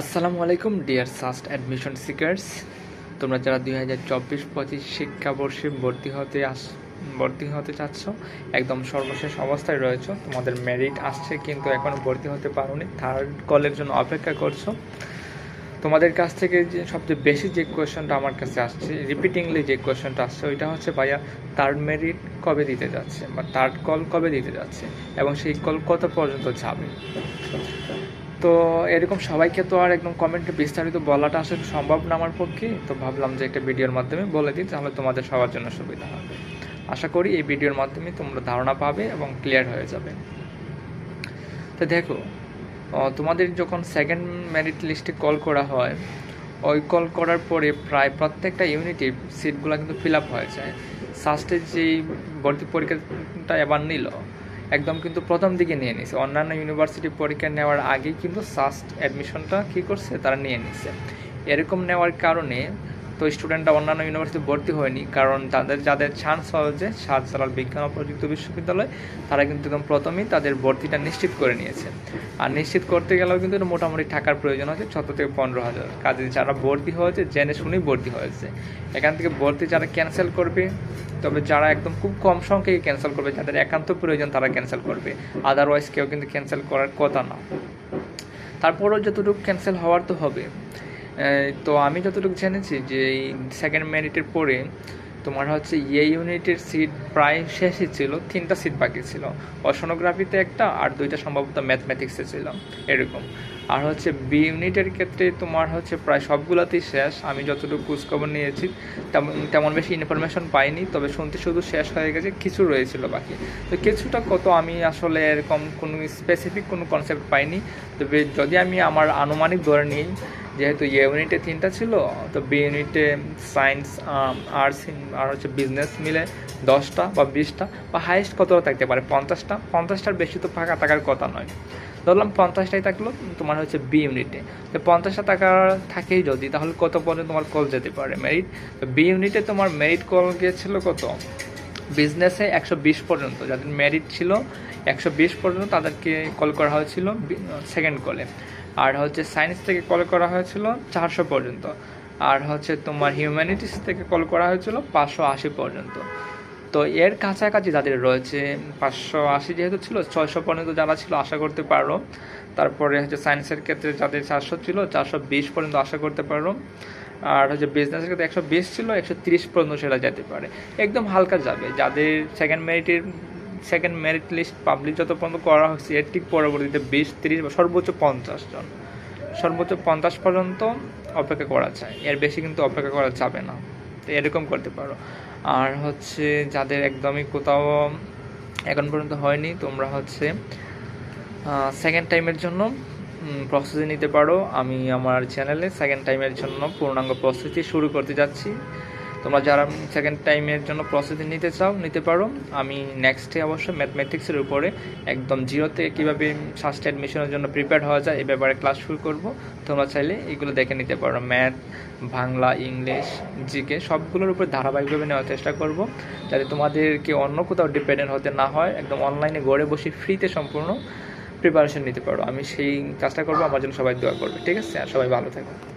আসসালামু আলাইকুম deer SUST admission seekers তোমরা যারা দুই হাজার চব্বিশ পঁচিশ শিক্ষাবর্ষে ভর্তি হতে আস, ভর্তি হতে চাচ্ছ, একদম সর্বশেষ অবস্থায় রয়েছো। তোমাদের মেরিট আসছে, কিন্তু এখনও ভর্তি হতে পারোনি। থার্ড কলের জন্য অপেক্ষা করছ। তোমাদের কাছ থেকে যে সবচেয়ে বেশি যে কোয়েশনটা আমার কাছে আসছে রিপিটিংলি যে কোয়েশনটা আসছে, ওইটা হচ্ছে, ভাইয়া থার্ড মেরিট কবে দিতে যাচ্ছে? বা থার্ড কল কবে দিতে যাচ্ছে? এবং সেই কল কত পর্যন্ত যাবে? তো এরকম সবাইকে তো আর একদম কমেন্টে বিস্তারিত বলাটা আসলে সম্ভব না আমার পক্ষে। তো ভাবলাম যে একটা ভিডিওর মাধ্যমে বলে দিই, তাহলে তোমাদের সবার জন্য সুবিধা হবে। আশা করি এই ভিডিওর মাধ্যমে তোমরা ধারণা পাবে এবং ক্লিয়ার হয়ে যাবে। তো দেখো তোমাদের যখন সেকেন্ড মেরিট লিস্টে কল করা হয়, ওই কল করার পরে প্রায় প্রত্যেকটা ইউনিটে সিটগুলো কিন্তু ফিল আপ হয়ে যায়। সাস্টের যেই ভর্তি পরীক্ষাটা এবার নিল একদম কিন্তু প্রথম দিকে নিয়ে নিছে। অন্যান্য ইউনিভার্সিটি পরীক্ষা নেওয়ার আগেই কিন্তু সাস্ট অ্যাডমিশনটা কী করছে? তারা নিয়ে নিছে। এরকম নেওয়ার কারণে তো স্টুডেন্টরা অন্যান্য ইউনিভার্সিটি ভর্তি হয়নি, কারণ তাদের, যাদের চান্স হয়েছে শাহজালাল বিজ্ঞান ও প্রযুক্তি বিশ্ববিদ্যালয়, তারা কিন্তু একদম প্রথমেই তাদের ভর্তিটা নিশ্চিত করে নিয়েছে। আর নিশ্চিত করতে গেলেও কিন্তু মোটামুটি টাকার প্রয়োজন হচ্ছে ছত থেকে পনেরো হাজার। কাজে যারা ভর্তি হয়েছে, জেনে শুনেই ভর্তি হয়েছে। এখান থেকে ভর্তি যারা ক্যান্সেল করবে, তবে যারা একদম খুব কম সংখ্যায় ক্যান্সেল করবে যাদের একান্ত প্রয়োজন তারা ক্যান্সেল করবে। আদারওয়াইজ কেউ কিন্তু ক্যান্সেল করার কথা না। তারপরও যতটুকু ক্যান্সেল হওয়ার তো হবে তো আমি যতটুকু জেনেছি যে এই সেকেন্ড মেরিটের পরে তোমার হচ্ছে ইয়ে ইউনিটের সিট প্রায় শেষই ছিল, তিনটা সিট বাকি ছিল। অসনোগ্রাফিতে একটা আর দুইটা সম্ভবত ম্যাথমেটিক্সে ছিল, এরকম। আর হচ্ছে বি ইউনিটের ক্ষেত্রে তোমার হচ্ছে প্রায় সবগুলোতেই শেষ। আমি যতটুকু খোঁজখবর নিয়েছি, তেমন তেমন বেশি ইনফরমেশন পাইনি, তবে শুনতে শুধু শেষ হয়ে গেছে, কিছু রয়েছিল বাকি। তো কিছুটা কত আমি আসলে এরকম কোনো স্পেসিফিক কোনো কনসেপ্ট পাইনি। তবে যদি আমি আমার আনুমানিক ধরে নিই, যেহেতু এ ইউনিটে তিনটা ছিল, তো বি ইউনিটে সায়েন্স আর্টস আর হচ্ছে বিজনেস মিলে দশটা বা বিশটা, বা হাইয়েস্ট কতটা থাকতে পারে? পঞ্চাশটা? পঞ্চাশটার বেশি তো ফাঁকা থাকার কথা নয়। ধরলাম পঞ্চাশটাই থাকল, তোমার হচ্ছে বি ইউনিটে তো পঞ্চাশটা টাকা থাকেই যদি, তাহলে কত পর্যন্ত তোমার কল যেতে পারে? মেরিট বি ইউনিটে তোমার মেরিট কল গিয়েছিল কত? বিজনেসে একশো বিশ পর্যন্ত। যাদের মেরিট ছিল, একশো বিশ পর্যন্ত তাদেরকে কল করা হয়েছিল সেকেন্ড কলে আর হচ্ছে সায়েন্স থেকে কল করা হয়েছিল, চারশো পর্যন্ত। আর হচ্ছে তোমার হিউম্যানিটিস থেকে কল করা হয়েছিল, পাঁচশো আশি পর্যন্ত। তো এর কাছাকাছি যাদের রয়েছে, পাঁচশো আশি যেহেতু ছিল, ছয়শো পর্যন্ত যারা ছিল, আশা করতে পারো। তারপরে হচ্ছে সায়েন্সের ক্ষেত্রে যাদের চারশো ছিল, চারশো বিশ পর্যন্ত আশা করতে পারো। আর হচ্ছে বিজনেসের ক্ষেত্রে একশো বিশ ছিল, একশো তিরিশ পর্যন্ত সেটা যেতে পারে। একদম হালকা যাবে। যাদের সেকেন্ড মেরিটের সেকেন্ড মেরিট লিস্ট পাবলিক যত পর্যন্ত করা হচ্ছে, এর ঠিক পরবর্তীতে বিশ, তিরিশ বা সর্বোচ্চ পঞ্চাশ জন। সর্বোচ্চ পঞ্চাশ পর্যন্ত অপেক্ষা করা যায়। এর বেশি কিন্তু অপেক্ষা করা যাবে না। তো এরকম করতে পারো। আর হচ্ছে যাদের একদমই কোথাও এখন পর্যন্ত হয়নি, তোমরা হচ্ছে সেকেন্ড টাইমের জন্য প্রস্তুতি নিতে পারো। আমি আমার চ্যানেলে সেকেন্ড টাইমের জন্য পূর্ণাঙ্গ প্রস্তুতি শুরু করতে যাচ্ছি। তোমরা যারা সেকেন্ড টাইমের জন্য প্রসেসিং নিতে চাও, নিতে পারো। আমি নেক্সটে অবশ্য ম্যাথমেটিক্সের উপরে একদম জিরো থেকে কীভাবে ফার্স্ট অ্যাডমিশনের জন্য প্রিপেয়ার হওয়া যায়, এ ব্যাপারে ক্লাস শুরু করব। তোমরা চাইলে এগুলো দেখে নিতে পারো। ম্যাথ বাংলা, ইংলিশ, জিকে সবগুলোর উপর ধারাবাহিকভাবে নেওয়ার চেষ্টা করব। যাতে তোমাদেরকে অন্য কোথাও ডিপেন্ডেন্ট হতে না হয়, একদম অনলাইনে ঘরে বসে ফ্রিতে সম্পূর্ণ প্রিপারেশন নিতে পারো। আমি সেই কাজটা করব। আমার জন্য সবাই দোয়া করবে। ঠিক আছে? সবাই ভালো থাকবে